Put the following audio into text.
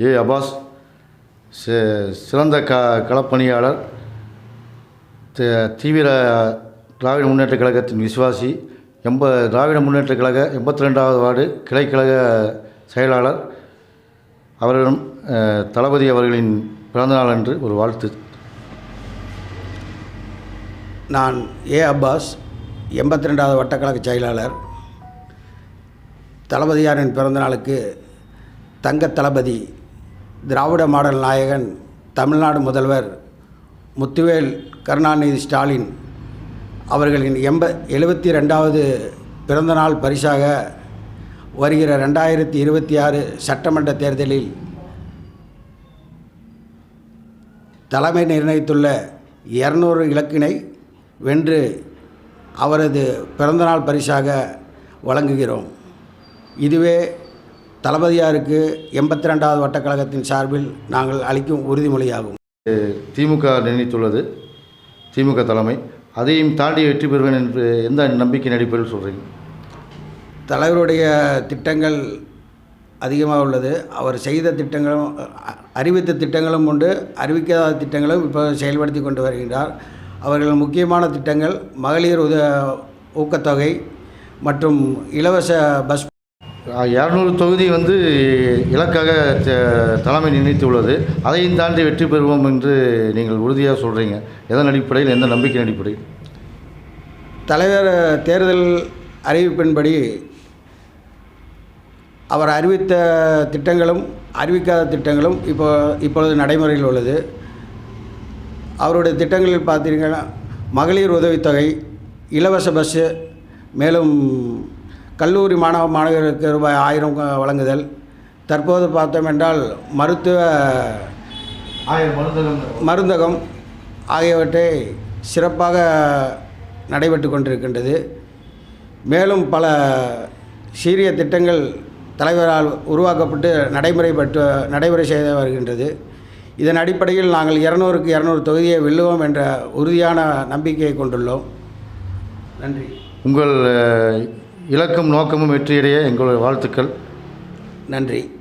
ஏ Abbas C- சிறந்த க களப்பணியாளர் தீவிர திராவிட முன்னேற்ற கழகத்தின் விசுவாசி எம்ப திராவிட முன்னேற்ற கழக எண்பத்தி ரெண்டாவது வார்டு கிளைக்கழக செயலாளர் அவரிடம் தளபதி அவர்களின் பிறந்தநாள் என்று ஒரு வாழ்த்து. நான் ஏ அப்பாஸ் எண்பத்தி ரெண்டாவது வட்டக்கழக செயலாளர். தளபதியாரின் பிறந்தநாளுக்கு தங்க தளபதி திராவிட மாடல் நாயகன் தமிழ்நாடு முதல்வர் முத்துவேல் கருணாநிதி ஸ்டாலின் அவர்களின் எண்ப எழுபத்தி ரெண்டாவது பிறந்தநாள் பரிசாக வருகிற ரெண்டாயிரத்தி இருபத்தி ஆறு சட்டமன்ற தேர்தலில் தலைமை நிர்ணயித்துள்ள இரநூறு இலக்கினை வென்று அவரது பிறந்தநாள் பரிசாக வழங்குகிறோம். இதுவே தளபதியாருக்கு எண்பத்தி ரெண்டாவது வட்டக்கழகத்தின் சார்பில் நாங்கள் அளிக்கும் உறுதிமொழியாகும். திமுக நிர்ணயித்துள்ளது. திமுக தலைமை. அதையும் தாண்டி வெற்றி பெறுவேன் என்று எந்த நம்பிக்கை அடிப்படையில் சொல்கிறீங்க தலைவருடைய திட்டங்கள் அதிகமாக உள்ளது. அவர் செய்த திட்டங்களும் அறிவித்த திட்டங்களும் உண்டு. அறிவிக்காத திட்டங்களும் இப்போ செயல்படுத்தி கொண்டு வருகின்றார். அவர்கள் முக்கியமான திட்டங்கள் மகளிர் உத ஊக்கத்தொகை மற்றும் இலவச பஸ் இரநூறு தொகுதி வந்து இலக்காக த- தலைமை நிர்ணயித்துள்ளது. அதையும் தாண்டி வெற்றி பெறுவோம் என்று நீங்கள் உறுதியாக சொல்கிறீங்க எதன் அடிப்படையில் எந்த நம்பிக்கை அடிப்படையில்? தலைவர் தேர்தல் அறிவிப்பின்படி அவர் அறிவித்த திட்டங்களும் அறிவிக்காத திட்டங்களும் இப்போ இப்பொழுது நடைமுறையில் உள்ளது. அவருடைய திட்டங்களில் பார்த்தீங்கன்னா மகளிர் உதவித்தொகை இலவச பஸ்ஸு மேலும் கல்லூரி மாணவ மாணவர்களுக்கு ரூபாய் ஆயிரம் வழங்குதல். தற்போது பார்த்தோம் என்றால் மருத்துவ மருந்தகம். மருந்தகம் ஆகியவற்றை சிறப்பாக நடைபெற்று கொண்டிருக்கின்றது. மேலும் பல சீரிய திட்டங்கள் தலைவரால் உருவாக்கப்பட்டு நடைமுறைப்பட்டு நடைமுறை செய்து வருகின்றது. இதன் அடிப்படையில் நாங்கள் இரநூறுக்கு இரநூறு தொகுதியை வெல்லுவோம் என்ற உறுதியான நம்பிக்கையை கொண்டுள்ளோம். நன்றி. உங்கள் இலக்கும் நோக்கமும் வெற்றியடைய எங்களுடைய வாழ்த்துக்கள். நன்றி.